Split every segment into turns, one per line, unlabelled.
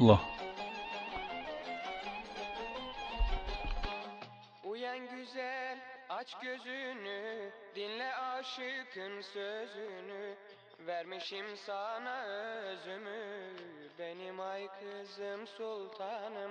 Allah.
Uyan güzel aç gözünü dinle aşıkın sözünü Vermişim sana özümü benim ay kızım sultanım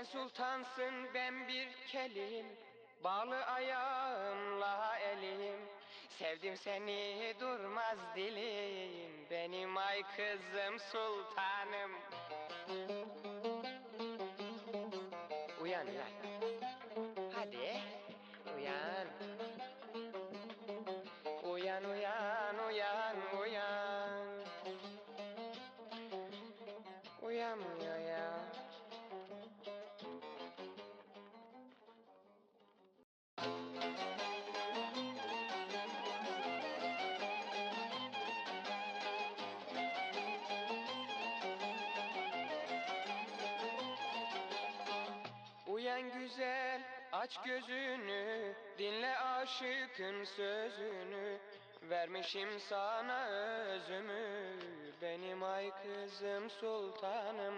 Sen sultansın ben bir kelim. Bağlı ayağımla elim. Sevdim seni durmaz dilim. Benim ay kızım sultanım. Uyan uyan. Hadi uyan. Uyan uyan uyan uyan. Uyanmıyor ya Uyan güzel aç gözünü dinle aşıkın sözünü. Vermişim sana özümü benim ay kızım sultanım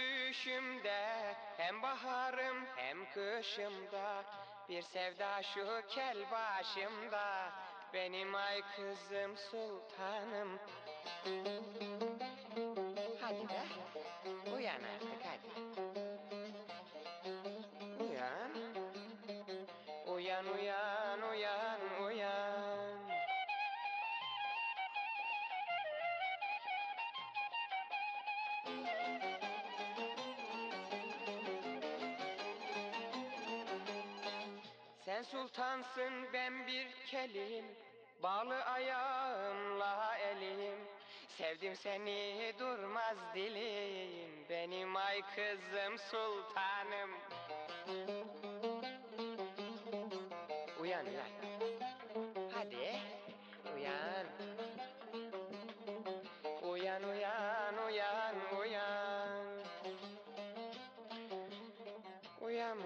düşümde Hem baharım hem kışımda Bir sevda şu kel başımda Benim ay kızım sultanım. Hadi be Uyan artık hadi. Uyan Uyan uyan uyan uyan Sen sultansın ben bir kelim. Bağlı ayağımla elim. Sevdim seni durmaz dilim. Benim ay kızım sultanım. Uyan uyan. Hadi. Uyan. Uyan uyan uyan uyan. Ya Uyan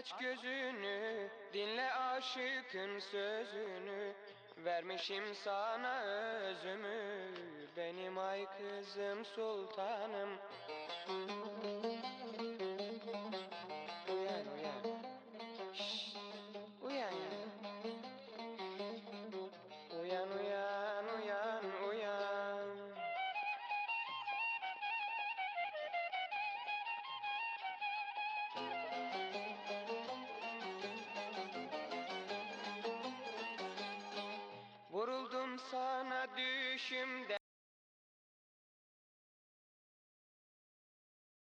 aç gözünü dinle aşıkın sözünü. Vermişim sana özümü benim ay kızım sultanım Vuruldum sana düşümde